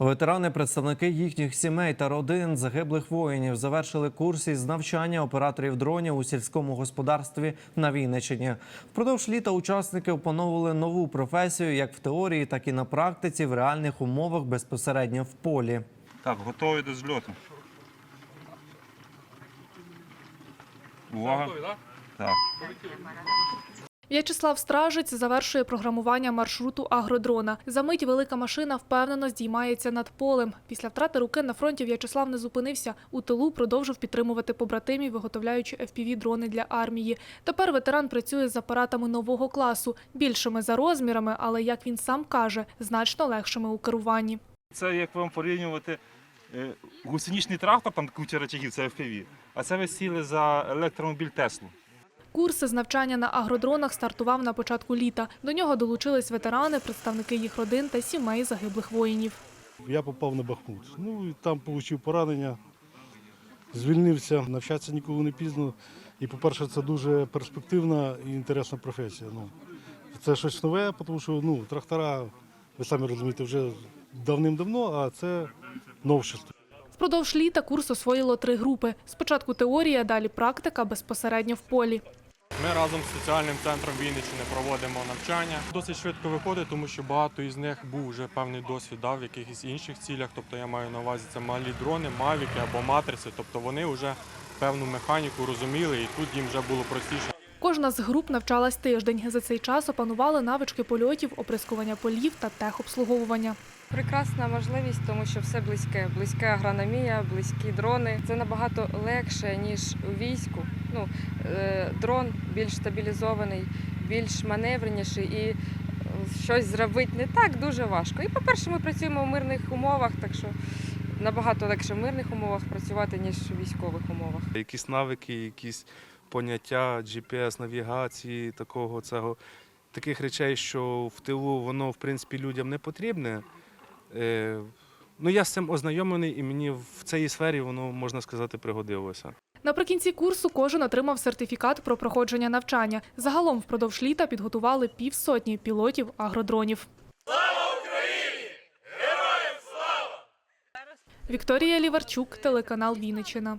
Ветерани, представники їхніх сімей та родин загиблих воїнів завершили курс із навчання операторів дронів у сільському господарстві на Вінниччині. Впродовж літа учасники опановували нову професію як в теорії, так і на практиці в реальних умовах безпосередньо в полі. Так, готові до зльоту. Увага. Так. В'ячеслав Стражець завершує програмування маршруту агродрона. За мить велика машина впевнено здіймається над полем. Після втрати руки на фронті В'ячеслав не зупинився. У тилу продовжив підтримувати побратимів, виготовляючи FPV-дрони для армії. Тепер ветеран працює з апаратами нового класу, більшими за розмірами, але, як він сам каже, значно легшими у керуванні. Це як вам порівнювати е, гусеничний трактор, там куча речагів, це FPV. А це ви сіли за електромобіль Теслу. Курси з навчання на агродронах стартував на початку літа. До нього долучились ветерани, представники їх родин та сімей загиблих воїнів. Я попав на Бахмут. Ну і там отримав поранення, звільнився, навчатися ніколи не пізно. І, по-перше, це дуже перспективна і інтересна професія. Ну, це щось нове, тому що ну, трактора, ви самі розумієте, вже давним-давно, а це новшество. Впродовж літа курс освоїло три групи. Спочатку теорія, далі практика безпосередньо в полі. Ми разом з соціальним центром Вінниччини проводимо навчання. Досить швидко виходить, тому що багато із них був вже певний досвід да, в якихось інших цілях. Тобто я маю на увазі це малі дрони, мавіки або матриці. Тобто вони вже певну механіку розуміли, і тут їм вже було простіше. Кожна з груп навчалась тиждень. За цей час опанували навички польотів, оприскування полів та техобслуговування. Прекрасна можливість, тому що все близьке. Близька агрономія, близькі дрони. Це набагато легше, ніж у війську. Ну, е, дрон більш стабілізований, більш маневреніший і е, щось зробити не так дуже важко. І, по-перше, ми працюємо в мирних умовах, так що набагато легше в мирних умовах працювати, ніж у військових умовах. якісь навики, якісь поняття GPS-навігації, такого цього, таких речей, що в тилу воно в принципі людям не потрібне. Е, ну, я з цим ознайомлений, і мені в цій сфері воно можна сказати пригодилося. Наприкінці курсу кожен отримав сертифікат про проходження навчання. Загалом впродовж літа підготували півсотні пілотів агродронів. Слава Україні! Героям слава! Вікторія Ліварчук, телеканал Вінниччина.